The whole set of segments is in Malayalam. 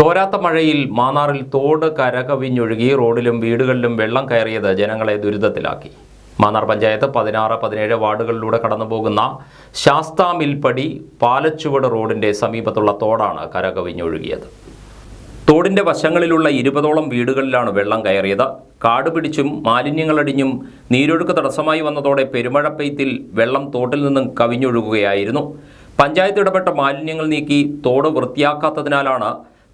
തോരാത്ത മഴയിൽ മാന്നാറിൽ തോട് കരകവിഞ്ഞൊഴുകി റോഡിലും വീടുകളിലും വെള്ളം കയറിയത് ജനങ്ങളെ ദുരിതത്തിലാക്കി. മാന്നാർ പഞ്ചായത്ത് പതിനാറ് പതിനേഴ് വാർഡുകളിലൂടെ കടന്നുപോകുന്ന ശാസ്താമിൽപ്പടി പാലച്ചുവട് റോഡിന്റെ സമീപത്തുള്ള തോടാണ് കരകവിഞ്ഞൊഴുകിയത്. തോടിന്റെ വശങ്ങളിലുള്ള ഇരുപതോളം വീടുകളിലാണ് വെള്ളം കയറിയത്. കാട് പിടിച്ചും മാലിന്യങ്ങളടിഞ്ഞും നീരൊഴുക്ക് തടസ്സമായി വന്നതോടെ പെരുമഴ പെയ്ത്തിൽ വെള്ളം തോട്ടിൽ നിന്നും കവിഞ്ഞൊഴുകുകയായിരുന്നു. പഞ്ചായത്ത് ഇടപെട്ട മാലിന്യങ്ങൾ നീക്കി തോട് വൃത്തിയാക്കാത്തതിനാലാണ്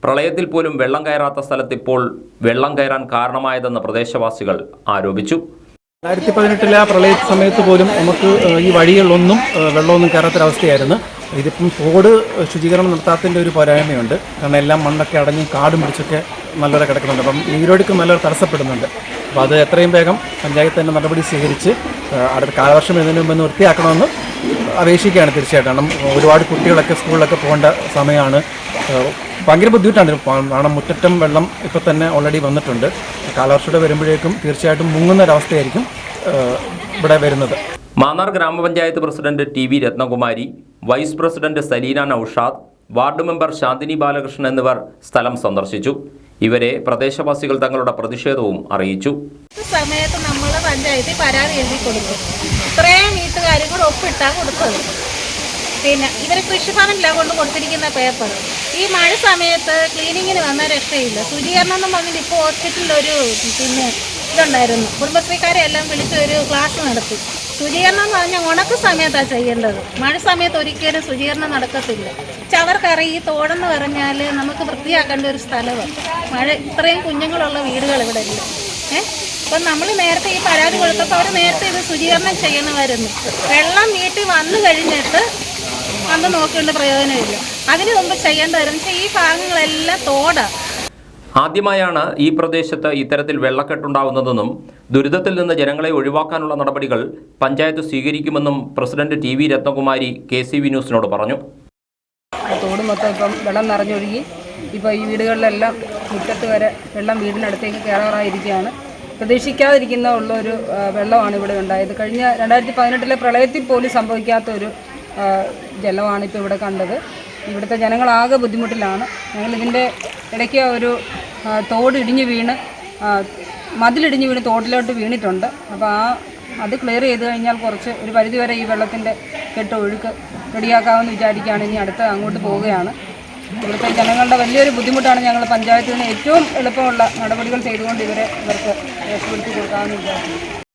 പ്രളയത്തിൽ പോലും വെള്ളം കയറാത്ത സ്ഥലത്ത് ഇപ്പോൾ വെള്ളം കയറാൻ കാരണമായതെന്ന് പ്രദേശവാസികൾ ആരോപിച്ചു. രണ്ടായിരത്തി പതിനെട്ടിലെ പ്രളയ സമയത്ത് പോലും നമുക്ക് ഈ വഴികളിലൊന്നും വെള്ളമൊന്നും കയറാത്തൊരവസ്ഥയായിരുന്നു. ഇതിപ്പം തോട് ശുചീകരണം നടത്താത്തതിന്റെ ഒരു പോരായ്മയുണ്ട്. കാരണം എല്ലാം മണ്ണൊക്കെ അടഞ്ഞ് കാടും പിടിച്ചൊക്കെ നല്ലപോലെ കിടക്കുന്നുണ്ട്. അപ്പം നീരോടിക്കും നല്ലൊരു തടസ്സപ്പെടുന്നുണ്ട്. അപ്പോൾ അത് എത്രയും വേഗം പഞ്ചായത്ത് തന്നെ നടപടി സ്വീകരിച്ച് അടുത്ത കാലവർഷം ഇതിനു മുമ്പ് വൃത്തിയാക്കണമെന്ന് അപേക്ഷിക്കുകയാണ് തീർച്ചയായിട്ടും. കാരണം ഒരുപാട് കുട്ടികളൊക്കെ സ്കൂളിലൊക്കെ പോകേണ്ട സമയമാണ്. ഭയങ്കര ബുദ്ധിമുട്ടാണ് കാരണം മുറ്ററ്റം വെള്ളം ഇപ്പോൾ തന്നെ ഓൾറെഡി വന്നിട്ടുണ്ട്. കാലവർഷയുടെ വരുമ്പോഴേക്കും തീർച്ചയായിട്ടും മുങ്ങുന്ന ഒരവസ്ഥയായിരിക്കും ഇവിടെ വരുന്നത്. മാന്നാർ ഗ്രാമപഞ്ചായത്ത് president T V Ratnakumari vice president Saleena Noushad ward member Shanthini Balakrishnan എന്നിവർ സ്ഥലം സന്ദർശിച്ചു. ഇവരെ പ്രദേശവാസികൾ തങ്ങളുടെ പ്രതിഷേധവും അറിയിച്ചു. സമയത്ത് നമ്മൾ പഞ്ചായത്തിൽ പരാതി എഴുതി കൊടുക്കും ഇത്രയും വീട്ടുകാരും കൂടെ ഒപ്പിട്ടാ കൊടുത്തത്. പിന്നെ ഇവർ കൃഷിഭവനിലാണ് കൊണ്ട് കൊടുത്തിരിക്കുന്ന പേപ്പർ ഈ മഴ സമയത്ത് ക്ലീനിങ്ങിന് വന്ന രക്ഷയില്ല. ശുചീകരണം എന്ന് പറഞ്ഞിട്ട് ഇപ്പോൾ ഹോസ്പിറ്റലിലൊരു പിന്നെ ഇതുണ്ടായിരുന്നു. കുടുംബശ്രീക്കാരെ എല്ലാം വിളിച്ച് ഒരു ക്ലാസ് നടത്തി. ശുചീകരണം എന്ന് പറഞ്ഞാൽ ഉണക്ക് സമയത്താണ് ചെയ്യേണ്ടത്. മഴ സമയത്ത് ഒരിക്കലും ശുചീകരണം നടക്കത്തില്ല. ചവർക്കറി ഈ തോടെന്ന് പറഞ്ഞാൽ നമുക്ക് വൃത്തിയാക്കേണ്ട ഒരു സ്ഥലമാണ് മഴ ഇത്രയും കുഞ്ഞുങ്ങളുള്ള വീടുകൾ ഇവിടെ ഇല്ല. അപ്പം നമ്മൾ നേരത്തെ ഈ പരാതി കൊടുത്തപ്പോൾ അവർ നേരത്തെ ഇത് ശുചീകരണം ചെയ്യണമായിരുന്നു വെള്ളം വീട്ടിൽ വന്നു കഴിഞ്ഞിട്ട് അന്ന് നോക്കേണ്ട പ്രയോജനമില്ല. അതിന് മുമ്പ് ചെയ്യേണ്ടതായിരുന്നു പക്ഷേ ഈ ഭാഗങ്ങളെല്ലാം തോട്. ആദ്യമായാണ് ഈ പ്രദേശത്ത് ഇത്തരത്തിൽ വെള്ളക്കെട്ടുണ്ടാവുന്നതെന്നും ദുരിതത്തിൽ നിന്ന് ജനങ്ങളെ ഒഴിവാക്കാനുള്ള നടപടികൾ പഞ്ചായത്ത് സ്വീകരിക്കുമെന്നും president T V Ratnakumari K C V ന്യൂസിനോട് പറഞ്ഞു. തോട് മൊത്തം ഇപ്പം വെള്ളം നിറഞ്ഞൊഴുകി. ഇപ്പോൾ ഈ വീടുകളിലെല്ലാം മുറ്റത്ത് വരെ വെള്ളം വീടിനടുത്തേക്ക് കയറാറായിരിക്കുകയാണ്. പ്രതീക്ഷിക്കാതിരിക്കുന്ന ഉള്ള ഒരു വെള്ളമാണ് ഇവിടെ ഉണ്ടായത്. കഴിഞ്ഞ രണ്ടായിരത്തി പതിനെട്ടിലെ പ്രളയത്തിൽ പോലും സംഭവിക്കാത്ത ഒരു ജലമാണ് ഇപ്പോൾ ഇവിടെ കണ്ടത്. ഇവിടുത്തെ ജനങ്ങളാകെ ബുദ്ധിമുട്ടിലാണ്. ഞങ്ങളിതിന്റെ ഇടയ്ക്ക് ഒരു തോട് ഇടിഞ്ഞ് വീണ് മതിലിടിഞ്ഞ് വീണ് തോട്ടിലോട്ട് വീണിട്ടുണ്ട്. അപ്പോൾ ആ അത് ക്ലിയർ ചെയ്ത് കഴിഞ്ഞാൽ കുറച്ച് ഒരു പരിധിവരെ ഈ വെള്ളത്തിന്റെ കെട്ട് ഒഴുക്ക് റെഡിയാക്കാമെന്ന് വിചാരിക്കുകയാണ്. ഇനി അടുത്ത് അങ്ങോട്ട് പോവുകയാണ്. ഇവിടുത്തെ ജനങ്ങളുടെ വലിയൊരു ബുദ്ധിമുട്ടാണ് ഞങ്ങൾ പഞ്ചായത്തിൽ നിന്ന് ഏറ്റവും എളുപ്പമുള്ള നടപടികൾ ചെയ്തുകൊണ്ട് ഇവരെ ഇവർക്ക് രക്ഷപ്പെടുത്തി കൊടുക്കാമെന്ന് വിചാരിക്കുന്നു.